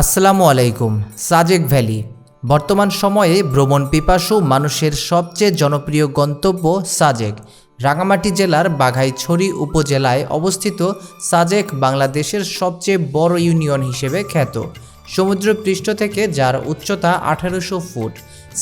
আসসালামু আলাইকুম, সাজেক ভ্যালি। বর্তমান সময়ে ভ্রমণ পিপাসু মানুষের সবচেয়ে জনপ্রিয় গন্তব্য সাজেক। রাঙামাটি জেলার বাঘাইছড়ি উপজেলায় অবস্থিত সাজেক বাংলাদেশের সবচেয়ে বড় ইউনিয়ন হিসেবে খ্যাত। সমুদ্রপৃষ্ঠ থেকে যার উচ্চতা আঠারোশো ফুট।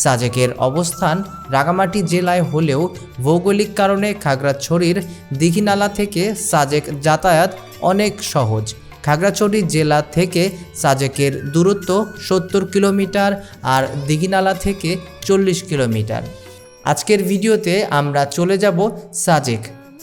সাজেকের অবস্থান রাঙামাটি জেলায় হলেও ভৌগোলিক কারণে খাগড়াছড়ির দিঘিনালা থেকে সাজেক যাতায়াত অনেক সহজ। খাগড়াছড়ি জেলা থেকে সাজেকের দূরত্ব সত্তর কিলোমিটার আর দিঘিনালা থেকে চল্লিশ কিলোমিটার। আজকের ভিডিওতে আমরা চলে যাব সাজেক।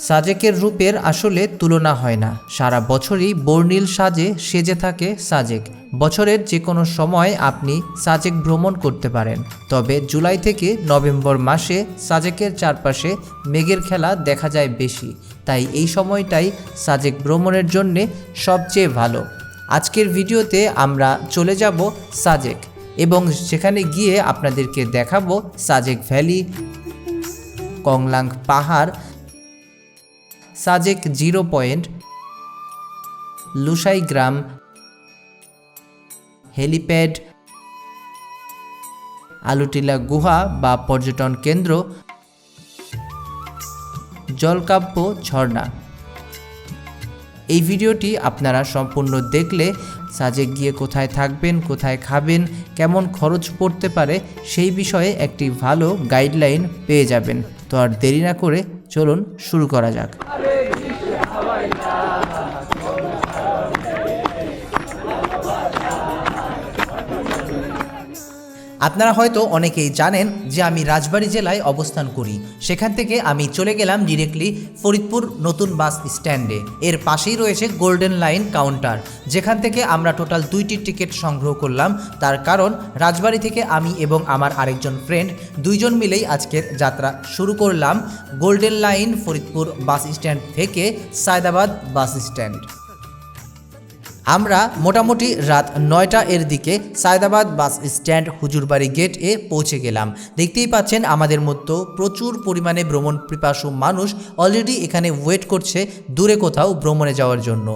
সাজেকের রূপের আসলে তুলনা হয় না। সারা বছরই বর্ণিল সাজে সেজে থাকে সাজেক। বছরের যে কোনো সময় আপনি সাজেক ভ্রমণ করতে পারেন। তবে জুলাই থেকে নভেম্বর মাসে সাজেকের চারপাশে মেঘের খেলা দেখা যায় বেশি। তাই এই সময়টাই সাজেক ভ্রমণের জন্যে সবচেয়ে ভালো। আজকের ভিডিওতে আমরা চলে যাব সাজেক এবং সেখানে গিয়ে আপনাদেরকে দেখাবো সাজেক ভ্যালি, কংলাং পাহাড়, সাজেক জিরো পয়েন্ট, লুসাই গ্রাম, হেলিপ্যাড, আলুটিলা গুহা বা পর্যটন কেন্দ্র জলকাব্য, ঝর্ণা। এই ভিডিওটি আপনারা সম্পূর্ণ দেখলে সাজে গিয়ে কোথায় থাকবেন, কোথায় খাবেন, কেমন খরচ পড়তে পারে সেই বিষয়ে একটি ভালো গাইডলাইন পেয়ে যাবেন। তো আর দেরি না করে চলুন শুরু করা যাক। আপনারা হয়তো অনেকেই জানেন যে আমি রাজবাড়ী জেলায় অবস্থান করি। সেখান থেকে আমি চলে গেলাম ডিরেক্টলি ফরিদপুর নতুন বাস স্ট্যান্ডে এর পাশেই রয়েছে গোল্ডেন লাইন কাউন্টার যেখান থেকে আমরা টোটাল দুইটি টিকিট সংগ্রহ করলাম। তার কারণ, রাজবাড়ী থেকে আমি এবং আমার আরেকজন ফ্রেন্ড দুইজন মিলেই আজকের যাত্রা শুরু করলাম। Golden line Faridpur bus stand থেকে সায়দাবাদ বাস স্ট্যান্ড আমরা মোটামুটি রাত নয়টা এর দিকে Saydabad bus stand Hujurbari gate এ পৌঁছে গেলাম। দেখতেই পাচ্ছেন আমাদের মতো প্রচুর পরিমাণে ভ্রমণ পিপাসু মানুষ অলরেডি এখানে ওয়েট করছে দূরে কোথাও ভ্রমণে যাওয়ার জন্য।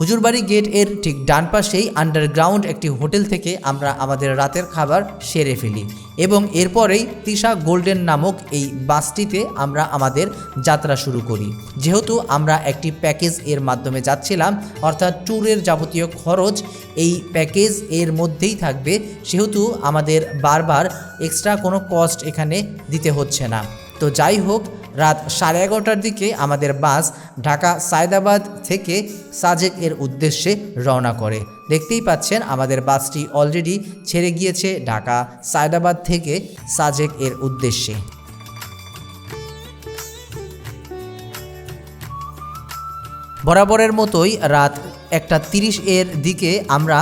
হুজুরবাড়ি গেটের ঠিক ডান পাশেই আন্ডারগ্রাউন্ড একটি হোটেল থেকে আমরা আমাদের রাতের খাবার সেরে ফেলি এবং এরপরেই তিশা গোল্ডেন নামক এই বাসটিতে আমরা আমাদের যাত্রা শুরু করি। যেহেতু আমরা একটি প্যাকেজ এর মাধ্যমে যাচ্ছিলাম, অর্থাৎ ট্যুরের যাবতীয় খরচ এই প্যাকেজ এর মধ্যেই থাকবে, সেহেতু আমাদের বারবার এক্সট্রা কোনো কস্ট এখানে দিতে হচ্ছে না। তো যাই হোক রাত সাড়ে এগারোটার দিকে আমাদের বাস ঢাকা সায়দাবাদ থেকে সাজেক এর উদ্দেশ্যে রওনা করে। দেখতেই পাচ্ছেন আমাদের বাসটি অলরেডি ছেড়ে গিয়েছে ঢাকা সায়দাবাদ থেকে সাজেক এর উদ্দেশ্যে। বরাবরের মতোই রাত একটা তিরিশ এর দিকে আমরা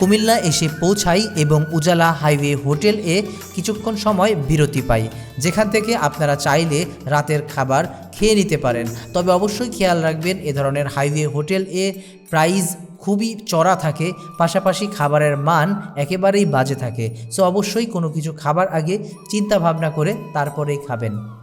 কুমিল্লা এসে পৌঁছাই এবং উজালা হাইওয়ে হোটেল এ কিছুক্ষণ সময় বিরতি পাই। যেখান থেকে আপনারা চাইলে রাতের খাবার খেয়ে নিতে পারেন। তবে অবশ্যই খেয়াল রাখবেন, এ ধরনের হাইওয়ে হোটেল এ প্রাইস খুবই চড়া থাকে, পাশাপাশি খাবারের মান একেবারেই বাজে থাকে। সো অবশ্যই কোনো কিছু খাবার আগে চিন্তা ভাবনা করে তারপরেই খাবেন।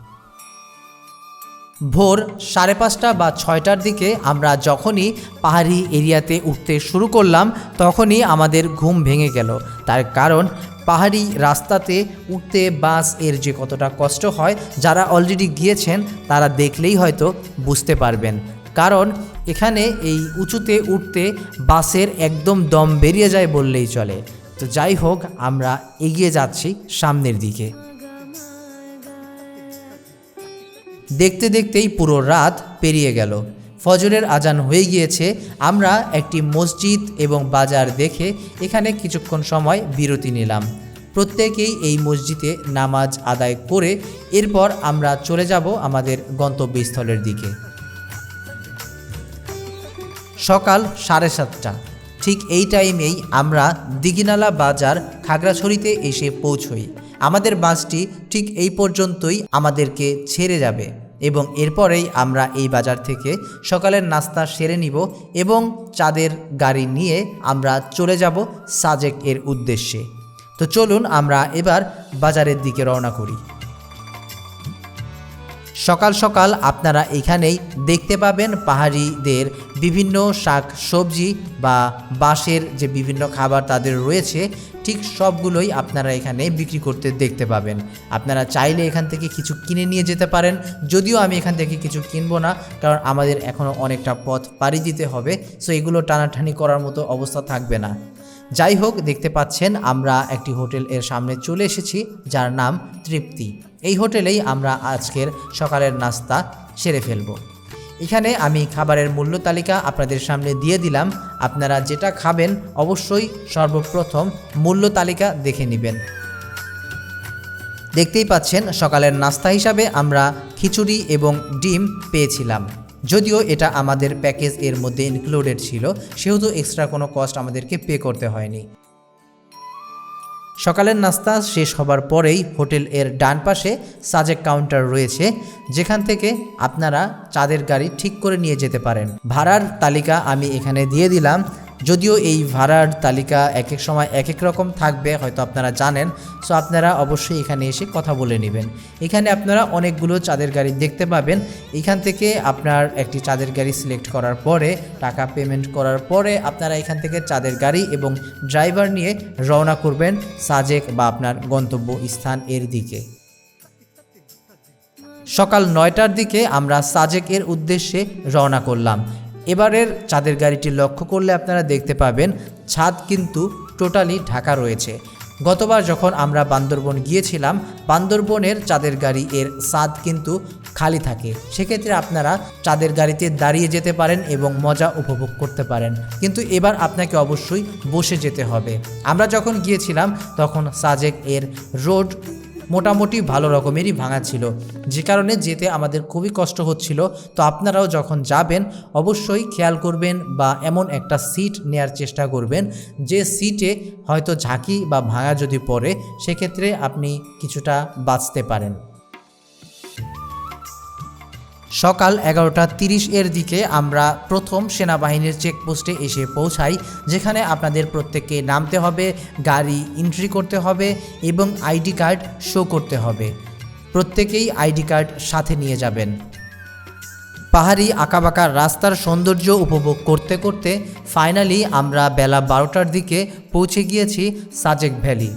ভোর সাড়ে পাঁচটা বা ছয়টার দিকে আমরা যখনই পাহাড়ি এরিয়াতে উঠতে শুরু করলাম, তখনই আমাদের ঘুম ভেঙে গেল। তার কারণ, পাহাড়ি রাস্তাতে উঠতে বাসের যে কতটা কষ্ট হয়, যারা অলরেডি গিয়েছেন, তারা দেখলেই হয়তো বুঝতে পারবেন। কারণ, এখানে এই উঁচুতে উঠতে বাসের একদম দম বেরিয়ে যায় বললেই চলে। তো যাই হোক, আমরা এগিয়ে যাচ্ছি সামনের দিকে। দেখতে দেখতেই পুরো রাত পেরিয়ে গেল। ফজরের আজান হয়ে গিয়েছে। আমরা একটি মসজিদ এবং বাজার দেখে এখানে কিছুক্ষণ সময় বিরতি নিলাম। প্রত্যেকেই এই মসজিদে নামাজ আদায় করে এরপর আমরা চলে যাব আমাদের গন্তব্যস্থলের দিকে। সকাল সাড়ে সাতটা। ঠিক এই টাইমেই আমরা দিঘিনালা বাজার খাগড়াছড়িতে এসে পৌঁছই। আমাদের বাসটি ঠিক এই পর্যন্তই আমাদেরকে ছেড়ে যাবে এবং এরপরেই আমরা এই বাজার থেকে সকালের নাস্তা সেরে নিব এবং চাঁদের গাড়ি নিয়ে আমরা চলে যাব সাজেক এর উদ্দেশ্যে। তো চলুন আমরা এবার বাজারের দিকে রওনা করি। সকাল সকাল আপনারা এখানেই দেখতে পাবেন পাহাড়িদের বিভিন্ন শাক, সবজি বা বাঁশের যে বিভিন্ন খাবার তাদের রয়েছে, ঠিক সবগুলোই আপনারা এখানে বিক্রি করতে দেখতে পাবেন। আপনারা চাইলে এখান থেকে কিছু কিনে নিয়ে যেতে পারেন। যদিও আমি এখান থেকে কিছু কিনবো না, কারণ আমাদের এখনও অনেকটা পথ পাড়ি দিতে হবে সো এগুলো টানাটানি করার মতো অবস্থা থাকবে না। যাই হোক, দেখতে পাচ্ছেন আমরা একটি হোটেল এর সামনে চলে এসেছি, যার নাম তৃপ্তি। এই হোটেলেই আমরা আজকের সকালের নাস্তা সেরে ফেলব। এখানে আমি খাবারের মূল্য তালিকা আপনাদের সামনে দিয়ে দিলাম। আপনারা যেটা খাবেন অবশ্যই সর্বপ্রথম মূল্য তালিকা দেখে নেবেন। দেখতেই পাচ্ছেন, সকালের নাস্তা হিসাবে আমরা খিচুড়ি এবং ডিম পেয়েছিলাম। যদিও এটা আমাদের প্যাকেজ এর মধ্যে ইনক্লুডেড ছিল, সেহেতু এক্সট্রা কোনো কস্ট আমাদেরকে পে করতে হয়নি। সকালের নাস্তা শেষ হবার পরেই হোটেল এর ডান পাশে সাজেক কাউন্টার রয়েছে, যেখান থেকে আপনারা চাঁদের গাড়ি ঠিক করে নিয়ে যেতে পারেন। ভাড়ার তালিকা আমি এখানে দিয়ে দিলাম। যদিও এই ভাড়ার তালিকা এক এক সময় এক এক রকম থাকবে, হয়তো আপনারা জানেন। সো আপনারা অবশ্যই এখানে এসে কথা বলে নেবেন। এখানে আপনারা অনেকগুলো চাঁদের গাড়ি দেখতে পাবেন। এখান থেকে আপনার একটি চাঁদের গাড়ি সিলেক্ট করার পরে, টাকা পেমেন্ট করার পরে আপনারা এখান থেকে চাঁদের গাড়ি এবং ড্রাইভার নিয়ে রওনা করবেন সাজেক বা আপনার গন্তব্য স্থান এর দিকে। সকাল নয়টার দিকে আমরা সাজেকের উদ্দেশ্যে রওনা করলাম। এবারের চাঁদের গাড়িটি লক্ষ্য করলে আপনারা দেখতে পাবেন, ছাদ কিন্তু টোটালি ঢাকা রয়েছে। গতবার যখন আমরা বান্দরবন গিয়েছিলাম, বান্দরবনের চাঁদের গাড়ি এর ছাদ কিন্তু খালি থাকে। সেক্ষেত্রে আপনারা চাঁদের গাড়িতে দাঁড়িয়ে যেতে পারেন এবং মজা উপভোগ করতে পারেন। কিন্তু এবার আপনাকে অবশ্যই বসে যেতে হবে। আমরা যখন গিয়েছিলাম, তখন সাজেক এর রোড মোটামুটি ভালো রকমেরই ভাঙা ছিল। যে কারণে যেতে আমাদের খুবই কষ্ট হচ্ছিল। তো আপনারাও যখন যাবেন, অবশ্যই খেয়াল করবেন বা এমন একটা সিট নেয়ার চেষ্টা করবেন, যে সিটে হয়তো ঝাঁকি বা ভাঙা যদি পড়ে, সেক্ষেত্রে আপনি কিছুটা বাঁচতে পারেন। সকাল এগারোটা তিরিশ এর দিকে আমরা প্রথম সেনাবাহিনীর চেকপোস্টে এসে পৌঁছাই, যেখানে আপনাদের প্রত্যেককে নামতে হবে, গাড়ি এন্ট্রি করতে হবে এবং আইডি কার্ড শো করতে হবে। প্রত্যেকেই আইডি কার্ড সাথে নিয়ে যাবেন। পাহাড়ি আঁকাবাঁকা রাস্তার সৌন্দর্য উপভোগ করতে করতে ফাইনালি আমরা বেলা বারোটার দিকে পৌঁছে গিয়েছি সাজেক ভ্যালি।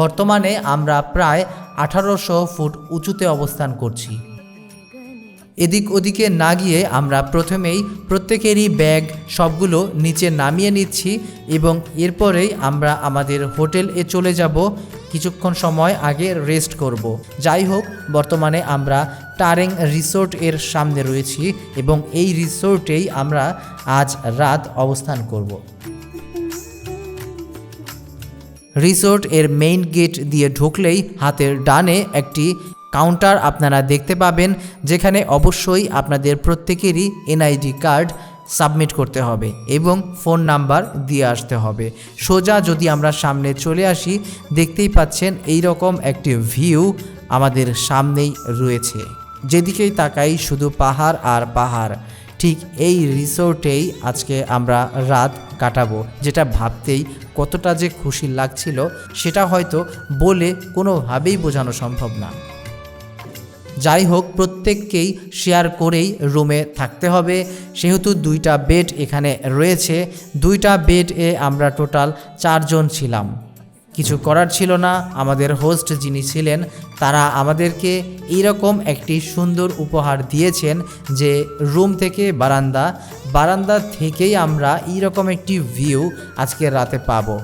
বর্তমানে আমরা প্রায় আঠারোশো ফুট উঁচুতে অবস্থান করছি। এদিক ওদিকে না গিয়ে আমরা প্রথমেই প্রত্যেকেরই ব্যাগ সবগুলো নিচে নামিয়ে নিচ্ছি এবং এরপরেই আমরা আমাদের হোটেল এ চলে যাব। কিছুক্ষণ সময় আগে রেস্ট করব। যাই হোক, বর্তমানে আমরা টারেং রিসোর্ট এর সামনে রয়েছি এবং এই রিসোর্টেই আমরা আজ রাত অবস্থান করব। রিসোর্ট এর মেইন গেট দিয়ে ঢুকলেই হাতের ডানে একটি কাউন্টার আপনারা দেখতে পাবেন, যেখানে অবশ্যই আপনাদের প্রত্যেকেরই এনআইডি কার্ড সাবমিট করতে হবে এবং ফোন নাম্বার দিয়ে আসতে হবে। সোজা যদি আমরা সামনে চলে আসি, দেখতেই পাচ্ছেন এই রকম একটি ভিউ আমাদের সামনেই রয়েছে। যেদিকেই তাকাই শুধু পাহাড় আর পাহাড়, ঠিক এই রিসোর্টেই আজকে আমরা রাত কাটাবো, যেটা ভাবতেই কতটা যে খুশি লাগছিল, সেটা হয়তো বলে কোনোভাবেই বোঝানো সম্ভব না। যাই হোক, প্রত্যেককেই শেয়ার করেই রুমে থাকতে হবে। সেহেতু দুইটা বেড এখানে রয়েছে। দুইটা বেড এ আমরা টোটাল চারজন ছিলাম। কিছু করার ছিল না। আমাদের হোস্ট যিনি ছিলেন, তারা আমাদেরকে এইরকম একটি সুন্দর উপহার দিয়েছেন যে রুম থেকে বারান্দা বারান্দা থেকেই আমরা এইরকম একটি ভিউ আজকে রাতে পাবো।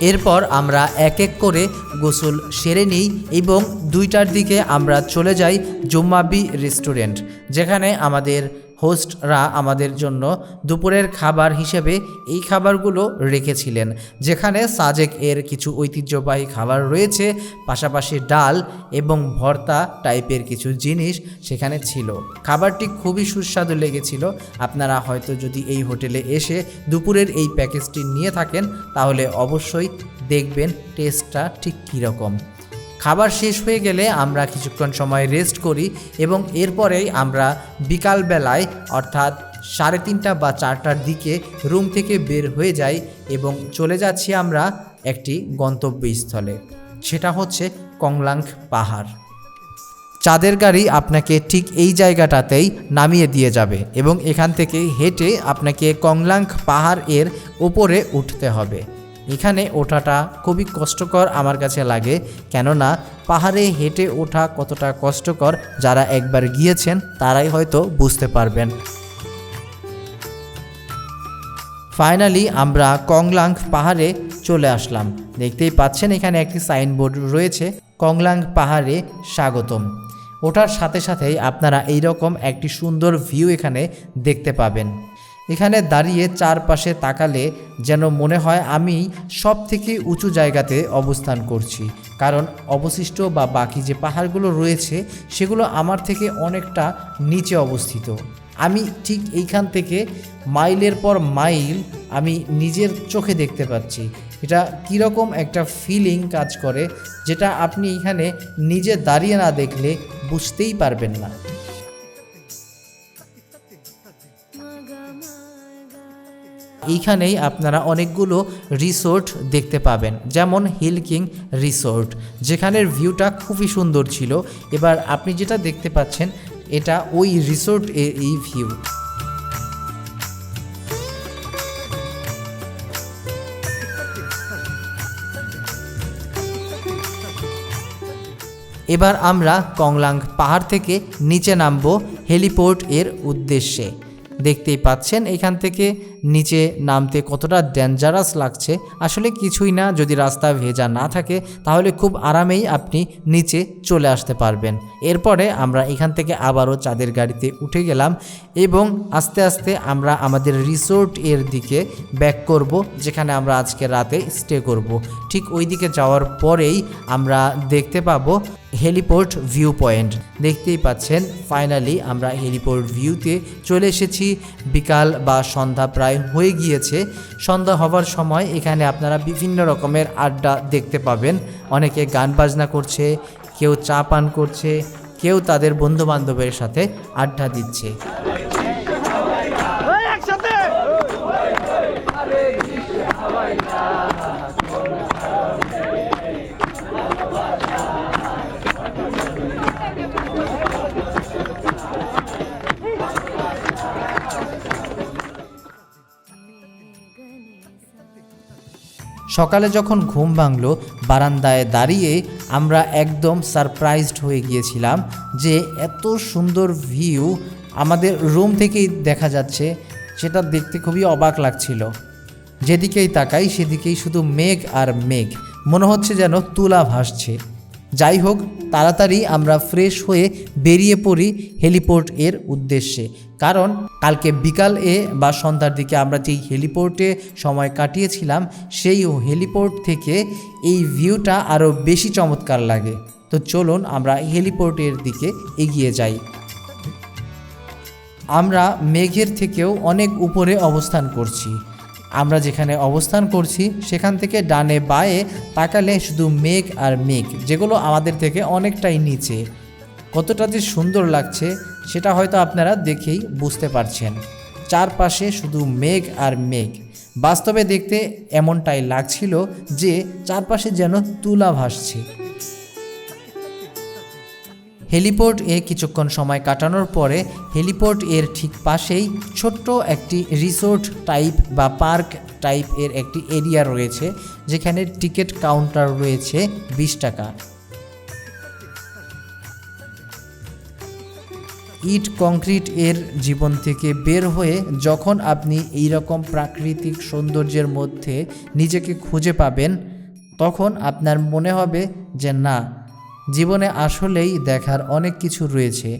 এরপর আমরা এক এক করে গোসল সেরে নিই এবং দুইটার দিকে আমরা চলে যাই জুম্মাবি রেস্টুরেন্ট, যেখানে আমাদের হোস্টরা আমাদের জন্য দুপুরের খাবার হিসেবে এই খাবারগুলো রেখেছিলেন, যেখানে সাজেক এর কিছু ঐতিহ্যবাহী খাবার রয়েছে, পাশাপাশি ডাল এবং ভর্তা টাইপের কিছু জিনিস সেখানে ছিল। খাবারটি খুবই সুস্বাদু লেগেছিল। আপনারা হয়তো যদি এই হোটেলে এসে দুপুরের এই প্যাকেজটি নিয়ে থাকেন, তাহলে অবশ্যই দেখবেন টেস্টটা ঠিক কীরকম। খাবার শেষ হয়ে গেলে আমরা কিছুক্ষণ সময় রেস্ট করি এবং এরপরেই আমরা বিকালবেলায়, অর্থাৎ সাড়ে তিনটা বা চারটার দিকে রুম থেকে বের হয়ে যাই এবং চলে যাচ্ছি আমরা একটি গন্তব্যস্থলে। সেটা হচ্ছে কংলাং পাহাড়। চাঁদের গাড়ি আপনাকে ঠিক এই জায়গাটাতেই নামিয়ে দিয়ে যাবে এবং এখান থেকে হেঁটে আপনাকে কংলাং পাহাড় এর উপরে উঠতে হবে। এখানে ওঠাটা খুবই কষ্টকর আমার কাছে লাগে। কেননা পাহাড়ে হেঁটে ওঠা কতটা কষ্টকর যারা একবার গিয়েছেন তারাই হয়তো বুঝতে পারবেন। ফাইনালি আমরা কংলাং পাহাড়ে চলে আসলাম। দেখতেই পাচ্ছেন এখানে একটি সাইনবোর্ড রয়েছে, কংলাং পাহাড়ে স্বাগতম। ওঠার সাথে সাথেই আপনারা এই রকম একটি সুন্দর ভিউ এখানে দেখতে পাবেন। এখানে দাঁড়িয়ে চারপাশে তাকালে যেন মনে হয় আমি সব থেকে উঁচু জায়গাতে অবস্থান করছি। কারণ অবশিষ্ট বা বাকি যে পাহাড়গুলো রয়েছে, সেগুলো আমার থেকে অনেকটা নিচে অবস্থিত। আমি ঠিক এইখান থেকে মাইলের পর মাইল আমি নিজের চোখে দেখতে পাচ্ছি। এটা কীরকম একটা ফিলিং কাজ করে, যেটা আপনি এখানে নিজে দাঁড়িয়ে না দেখলে বুঝতেই পারবেন না। এইখানেই আপনারা অনেকগুলো রিসোর্ট দেখতে পাবেন, যেমন হিল কিং রিসোর্ট, যেখানের ভিউটা খুবই সুন্দর ছিল। এবার আপনি যেটা দেখতে পাচ্ছেন, এটা ওই রিসোর্ট এর এই ভিউ। এবার আমরা কংলাং পাহাড় থেকে নিচে নামবো হেলিপোর্ট এর উদ্দেশ্যে। দেখতেই পাচ্ছেন, এখান থেকে নিচে নামতে কতটা ডেঞ্জারাস লাগছে। আসলে কিছুই না, যদি রাস্তা ভেজা না থাকে, তাহলে খুব আরামেই আপনি নিচে চলে আসতে পারবেন। এরপরে আমরা এখান থেকে আবারও চাঁদের গাড়িতে উঠে গেলাম এবং আস্তে আস্তে আমরা আমাদের রিসোর্ট এর দিকে ব্যাক করব, যেখানে আমরা আজকে রাতে স্টে করব। ঠিক ওই দিকে যাওয়ার পরেই আমরা দেখতে পাবো হেলিপোর্ট ভিউ পয়েন্ট দেখতেই পাচ্ছেন ফাইনালি আমরা হেলিপোর্ট ভিউতে চলে এসেছি। বিকাল বা সন্ধ্যা প্রায় হয়ে গিয়েছে। সন্ধ্যা হওয়ার সময় এখানে আপনারা বিভিন্ন রকমের আড্ডা দেখতে পাবেন। অনেকে গান বাজনা করছে, কেউ চা পান করছে, কেউ তাদের বন্ধুবান্ধবের সাথে আড্ডা দিচ্ছে। সকালে যখন ঘুম ভাঙল, বারান্দায় দাঁড়িয়ে আমরা একদম সারপ্রাইজড হয়ে গিয়েছিলাম যে এত সুন্দর ভিউ আমাদের রুম থেকেই দেখা যাচ্ছে, সেটা দেখতে খুবই অবাক লাগছিল। যেদিকেই তাকাই, সেদিকেই শুধু মেঘ আর মেঘ। মনে হচ্ছে যেন তুলা ভাসছে। যাই হোক তাড়াতাড়ি আমরা ফ্রেশ হয়ে বেরিয়ে পড়ি হেলিপোর্ট এর উদ্দেশ্যে। কারণ, কালকে বিকাল বা সন্ধ্যার দিকে আমরা যেই হেলিপোর্টে সময় কাটিয়েছিলাম, সেই হেলিপোর্ট থেকে এই ভিউটা আরও বেশি চমৎকার লাগে। তো চলুন আমরা হেলিপোর্টের দিকে এগিয়ে যাই। আমরা মেঘের থেকেও অনেক উপরে অবস্থান করছি। আমরা যেখানে অবস্থান করছি, সেখান থেকে ডানে বায়ে তাকালে শুধু মেঘ আর মেঘ, যেগুলো আমাদের থেকে অনেকটাই নিচে। কতটা যে সুন্দর লাগছে, সেটা হয়তো আপনারা দেখেই বুঝতে পারছেন। চারপাশে শুধু মেঘ আর মেঘ। বাস্তবে দেখতে এমনটাই লাগছিল যে, চারপাশে যেন তুলা ভাসছে। হেলিপোর্ট এ কিছুক্ষণ সময় কাটানোর পরে হেলিপোর্ট এর ঠিক পাশেই ছোট্ট একটি রিসোর্ট টাইপ বা পার্ক টাইপের একটি এরিয়া রয়েছে, যেখানে টিকিট কাউন্টার রয়েছে বিশ টাকা। ইট কংক্রিট এর জীবন থেকে বের হয়ে যখন আপনি এই রকম প্রাকৃতিক সৌন্দর্যের মধ্যে নিজেকে খুঁজে পাবেন, তখন আপনার মনে হবে যে না জীবনে আসলেই দেখার অনেক কিছু রয়েছে,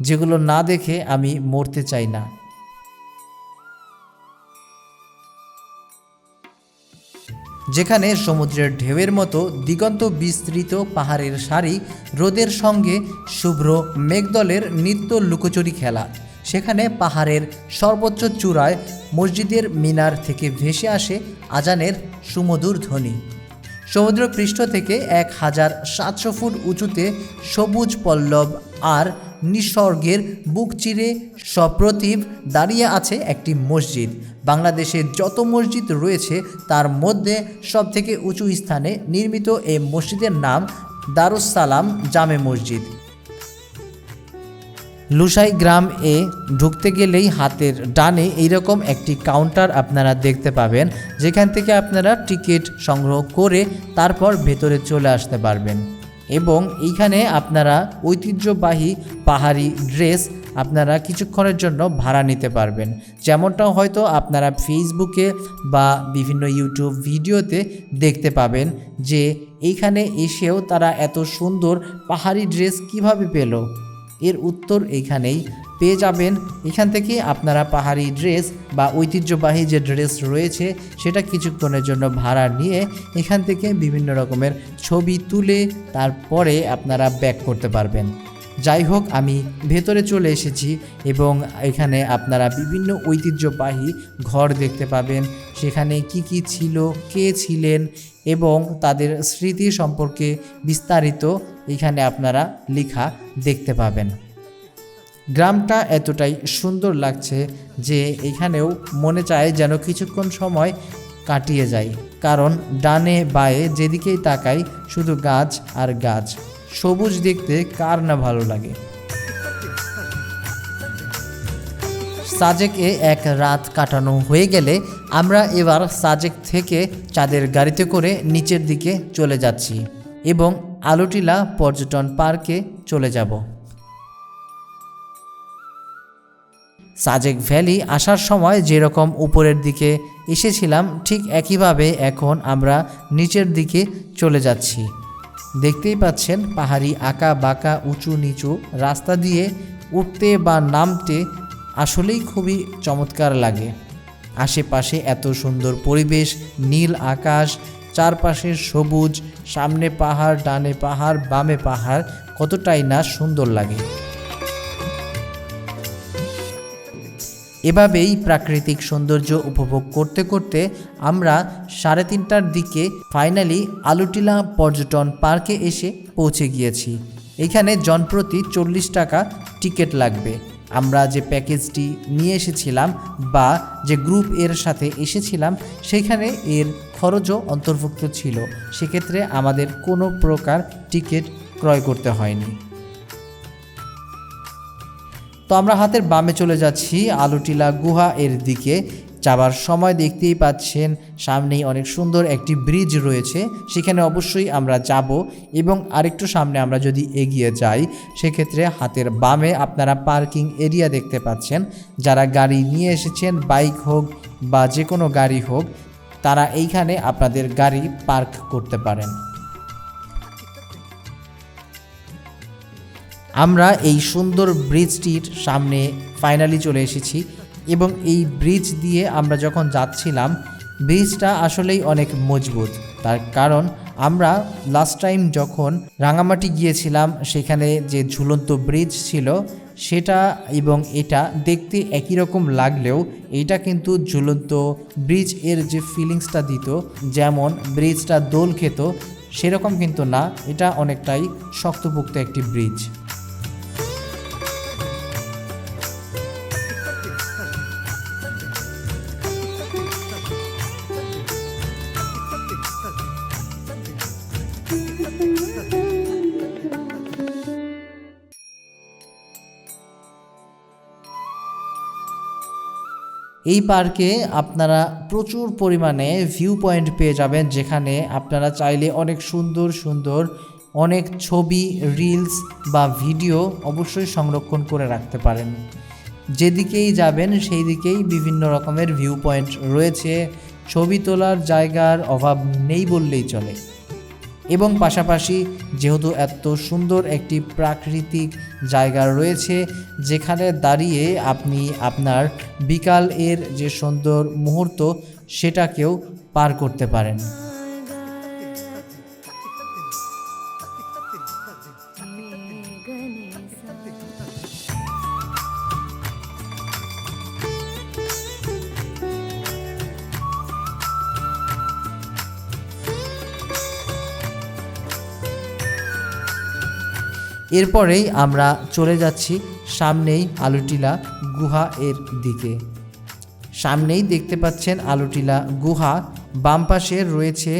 যেগুলো না দেখে আমি মরতে চাই না। যেখানে সমুদ্রের ঢেউয়ের মতো দিগন্ত বিস্তৃত পাহাড়ের সারি রোদের সঙ্গে শুভ্র মেঘদলের নিত্য লুকোচুরি খেলা। সেখানে পাহাড়ের সর্বোচ্চ চূড়ায় মসজিদের মিনার থেকে ভেসে আসে আজানের সুমধুর ধ্বনি। সমুদ্র পৃষ্ঠ থেকে এক হাজার সাতশো ফুট উঁচুতে সবুজ পল্লব আর নিসর্গের বুক চিরে সপ্রতিভ দাঁড়িয়ে আছে একটি মসজিদ। বাংলাদেশে যত মসজিদ রয়েছে, তার মধ্যে সব থেকে উঁচু স্থানে নির্মিত এই মসজিদের নাম দারুসালাম জামে মসজিদ। লুসাই গ্রাম এ ঢুকতে গেলেই হাতের ডানে এইরকম একটি কাউন্টার আপনারা দেখতে পাবেন। যেখান থেকে আপনারা টিকিট সংগ্রহ করে তারপর ভেতরে চলে আসতে পারবেন। এবং এইখানে আপনারা ঐতিহ্যবাহী পাহাড়ি ড্রেস আপনারা কিছুক্ষণের জন্য ভাড়া নিতে পারবেন। যেমনটা হয়তো আপনারা ফেসবুকে বা বিভিন্ন ইউটিউব ভিডিওতে দেখতে পাবেন যে এইখানে এসেও তারা এত সুন্দর পাহাড়ি ড্রেস কীভাবে পেল। এর উত্তর এইখানেই পেয়ে যাবেন। এখান থেকে আপনারা পাহাড়ি ড্রেস বা ঐতিহ্যবাহী যে ড্রেস রয়েছে, সেটা কিছুক্ষণের জন্য ভাড়া নিয়ে এখান থেকে বিভিন্ন রকমের ছবি তুলে তারপরে আপনারা ব্যাক করতে পারবেন। যাই হোক, আমি ভেতরে চলে এসেছি এবং এখানে আপনারা বিভিন্ন ঐতিহ্যবাহী ঘর দেখতে পাবেন। সেখানে কি কি ছিল, কে ছিলেন এবং তাদের স্মৃতি সম্পর্কে বিস্তারিত এখানে আপনারা লেখা দেখতে পাবেন। গ্রামটা এতটাই সুন্দর লাগছে যে এখানেও মনে চায় যেন কিছুক্ষণ সময় কাটিয়ে যায়। কারণ ডানে বায়ে যেদিকেই তাকাই শুধু গাছ আর গাছ। সবুজ দেখতে কার না ভালো লাগে। সাজেকে এক রাত কাটানো হয়ে গেলে আমরা এবার সাজেক থেকে চাঁদের গাড়িতে করে নিচের দিকে চলে যাচ্ছি এবং আলোটিলা পর্যটন পার্কে চলে যাব। সাজেক ভ্যালি আসার সময় যেরকম উপরের দিকে এসেছিলাম, ঠিক একইভাবে এখন আমরা নিচের দিকে চলে যাচ্ছি। দেখতেই পাচ্ছেন পাহাড়ি আঁকা বাঁকা উঁচু নিচু রাস্তা দিয়ে উঠতে বা নামতে আসলেই খুবই চমৎকার লাগে। আশেপাশে এত সুন্দর পরিবেশ, নীল আকাশ, চারপাশে সবুজ, সামনে পাহাড়, ডানে পাহাড়, বামে পাহাড়, কতটাই না সুন্দর লাগে। এভাবেই প্রাকৃতিক সৌন্দর্য উপভোগ করতে করতে আমরা সাড়ে তিনটার দিকে ফাইনালি আলুটিলা পর্যটন পার্কে এসে পৌঁছে গিয়েছি। এখানে জনপ্রতি চল্লিশ টাকা টিকিট লাগবে। আমরা যে প্যাকেজটি নিয়ে এসেছিলাম বা যে গ্রুপ এর সাথে এসেছিলাম, সেখানে এর খরচও অন্তর্ভুক্ত ছিল। সেক্ষেত্রে আমাদের কোনো প্রকার টিকিট ক্রয় করতে হয়নি। তো আমরা হাতের বামে চলে যাচ্ছি আলুটিলা গুহা এর দিকে। যাবার সময় দেখতেই পাচ্ছেন সামনেই অনেক সুন্দর একটি ব্রিজ রয়েছে। সেখানে অবশ্যই আমরা যাব এবং আরেকটু সামনে আমরা যদি এগিয়ে যাই, সেক্ষেত্রে হাতের বামে আপনারা পার্কিং এরিয়া দেখতে পাচ্ছেন। যারা গাড়ি নিয়ে এসেছেন, বাইক হোক বা যে কোনো গাড়ি হোক, তারা এইখানে আপনাদের গাড়ি পার্ক করতে পারেন। আমরা এই সুন্দর ব্রিজটির সামনে ফাইনালি চলে এসেছি। এবং এই ব্রিজ দিয়ে আমরা যখন যাচ্ছিলাম ব্রিজটা আসলেই অনেক মজবুত। তার কারণ, আমরা লাস্ট টাইম যখন রাঙামাটি গিয়েছিলাম, সেখানে যে ঝুলন্ত ব্রিজ ছিল, সেটা এবং এটা দেখতে একই রকম লাগলেও, এটা কিন্তু ঝুলন্ত ব্রিজের যে ফিলিংসটা দিত, যেমন ব্রিজটা দোল খেত সেরকম কিন্তু না, এটা অনেকটাই শক্তপোক্ত একটি ব্রিজ এই পার্কে আপনারা প্রচুর পরিমাণে ভিউ পয়েন্ট পেয়ে যাবেন, যেখানে আপনারা চাইলে অনেক সুন্দর সুন্দর, অনেক ছবি রিলস বা ভিডিও অবশ্যই সংরক্ষণ করে রাখতে পারেন। যেদিকেই যাবেন সেই দিকেই বিভিন্ন রকমের ভিউ পয়েন্ট রয়েছে। ছবি তোলার জায়গার অভাব নেই বললেই চলে। এবং পাশাপাশি যেহেতু এত সুন্দর একটি প্রাকৃতিক জায়গা রয়েছে, যেখানে দাঁড়িয়ে আপনি আপনার বিকাল এর যে সুন্দর মুহূর্ত, সেটাকেও পার করতে পারেন। এরপরেই আমরা চলে যাচ্ছি সামনেই আলুটিলা গুহা এর দিকে। সামনেই দেখতে পাচ্ছেন আলুটিলা গুহা। বাম পাশে রয়েছে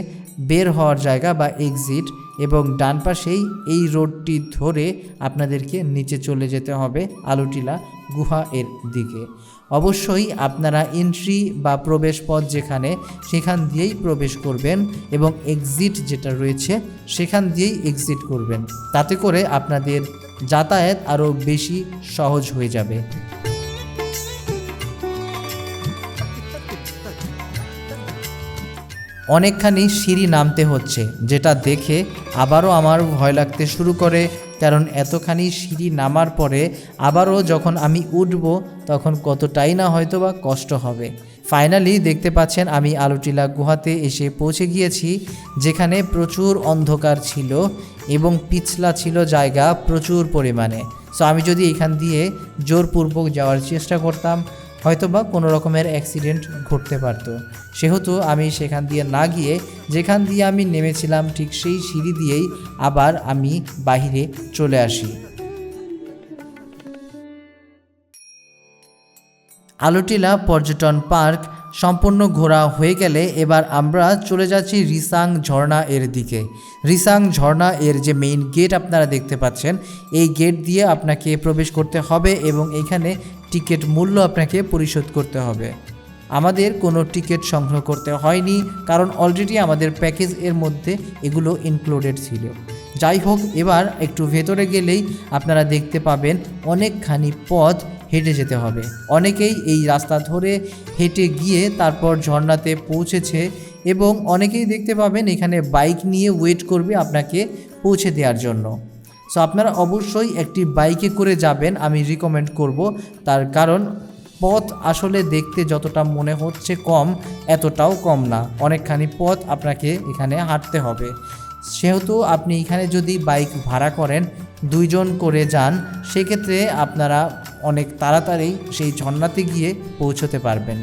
বের হওয়ার জায়গা বা এক্সিট এবং ডান পাশেই এই রোডটি ধরে আপনাদেরকে নিচে চলে যেতে হবে আলুটিলা গুহা এর দিকে। অবশ্যই আপনারা এন্ট্রি বা প্রবেশ পথ যেখানে, সেখান দিয়েই প্রবেশ করবেন এবং এক্সিট যেটা রয়েছে, সেখান দিয়েই এক্সিট করবেন। তাতে করে আপনাদের যাতায়াত আরও বেশি সহজ হয়ে যাবে। অনেকখানি সিঁড়ি নামতে হচ্ছে, যেটা দেখে আবারও আমার ভয় লাগতে শুরু করে। কারণ এতখানি সিঁড়ি নামার পরে আবারও যখন আমি উঠব, তখন কতটাই না হয়তো বা কষ্ট হবে। ফাইনালি দেখতে পাচ্ছেন আমি আলোটিলা গুহাতে এসে পৌঁছে গিয়েছি, যেখানে প্রচুর অন্ধকার ছিল এবং পিছলা ছিল জায়গা প্রচুর পরিমাণে। সো আমি যদি এখান দিয়ে জোরপূর্বক যাওয়ার চেষ্টা করতাম হয়তোবা কোনো রকমের অ্যাক্সিডেন্ট ঘটতে পারতো। সেহেতু আমি সেখান দিয়ে না গিয়ে যেখান দিয়ে আমি নেমেছিলাম ঠিক সেই সিঁড়ি দিয়েই আবার আমি বাহিরে চলে আসি। আলোটিলা পর্যটন পার্ক সম্পূর্ণ ঘোরা হয়ে গেলে এবার আমরা চলে যাচ্ছি রিসাং ঝর্ণা এর দিকে। রিসাং ঝর্ণা এর যে মেইন গেট আপনারা দেখতে পাচ্ছেন, এই গেট দিয়ে আপনাকে প্রবেশ করতে হবে এবং এখানে টিকিট মূল্য আপনাকে পরিশোধ করতে হবে। আমাদের কোনো টিকিট সংগ্রহ করতে হয়নি, কারণ অলরেডি আমাদের প্যাকেজ এর মধ্যে এগুলো ইনক্লুডেড ছিল। যাই হোক, এবার একটু ভেতরে গেলেই আপনারা দেখতে পাবেন অনেকখানি পথ হেঁটে যেতে হবে। অনেকেই এই রাস্তা ধরে হেঁটে গিয়ে তারপর ঝর্ণাতে পৌঁছেছে এবং অনেকেই দেখতে পাবেন এখানে বাইক নিয়ে ওয়েট করবে আপনাকে পৌঁছে দেওয়ার জন্য। সো আপনারা অবশ্যই একটি বাইকে করে যাবেন, আমি রিকমেন্ড করব। তার কারণ, পথ আসলে দেখতে যতটা মনে হচ্ছে কম, এতটাও কম না। অনেকখানি পথ আপনাকে এখানে হাঁটতে হবে। সেহেতু আপনি এখানে যদি বাইক ভাড়া করেন, দুইজন করে যান, সেক্ষেত্রে আপনারা অনেক তাড়াতাড়ি সেই ঝর্ণাতে গিয়ে পৌঁছতে পারবেন।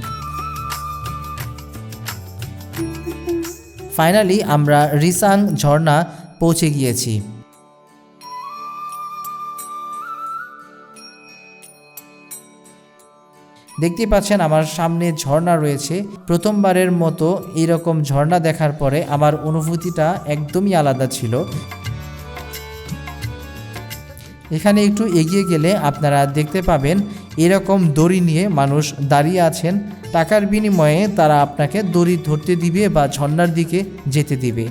ফাইনালি আমরা রিসাং ঝর্ণা পৌঁছে গিয়েছি। দেখতে পাচ্ছেন আমার সামনে ঝর্ণা রয়েছে। প্রথমবারের মতো এরকম ঝর্ণা দেখার পরে আমার অনুভূতিটা একদমই আলাদা ছিল। এখানে একটু এগিয়ে গেলে আপনারা দেখতে পাবেন এরকম দড়ি নিয়ে মানুষ দাঁড়িয়ে আছেন। টাকার বিনিময়ে তারা আপনাকে দড়ি ধরতে দিবে বা ঝর্ণার দিকে যেতে দিবে।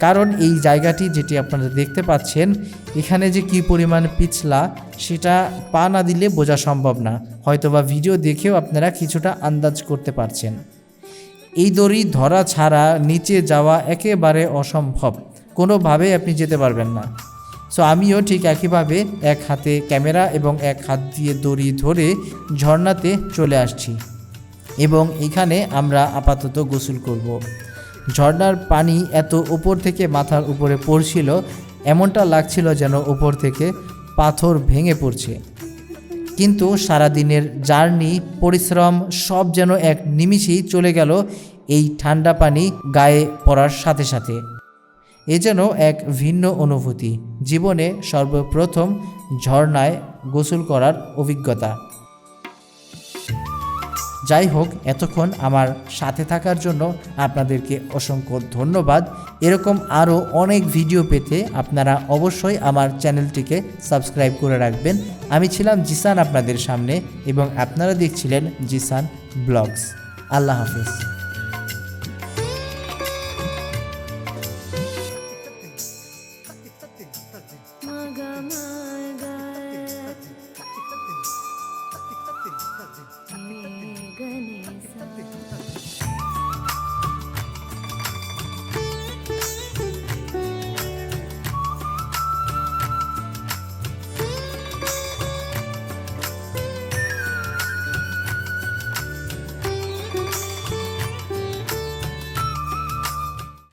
কারণ এই জায়গাটি যেটি আপনারা দেখতে পাচ্ছেন, এখানে যে কী পরিমাণ পিছলা, সেটা পা না দিলে বোঝা সম্ভব না। হয়তোবা ভিডিও দেখেও আপনারা কিছুটা আন্দাজ করতে পারছেন। এই দড়ি ধরা ছাড়া নিচে যাওয়া একেবারে অসম্ভব। কোনোভাবে আপনি যেতে পারবেন না। সো আমিও ঠিক একইভাবে এক হাতে ক্যামেরা এবং এক হাত দিয়ে দড়ি ধরে ঝর্ণাতে চলে আসছি। এবং এখানে আমরা আপাতত গোসল করব। ঝর্ণার পানি এত উপর থেকে মাথার উপরে পড়ছিল, এমনটা লাগছিল যেন উপর থেকে পাথর ভেঙে পড়ছে। কিন্তু সারাদিনের জার্নি, পরিশ্রম, সব যেন এক নিমিষেই চলে গেল এই ঠান্ডা পানি গায়ে পড়ার সাথে সাথে। এ যেন এক ভিন্ন অনুভূতি, জীবনে সর্বপ্রথম ঝর্ণায় গোসল করার অভিজ্ঞতা। যাই হোক, এতক্ষণ আমার সাথে থাকার জন্য আপনাদেরকে অসংখ্য ধন্যবাদ। এরকম আরও অনেক ভিডিও পেতে আপনারা অবশ্যই আমার চ্যানেলটিকে সাবস্ক্রাইব করে রাখবেন। আমি ছিলাম জিসান আপনাদের সামনে এবং আপনারা দেখছিলেন জিসান ব্লগস। আল্লাহ হাফিজ।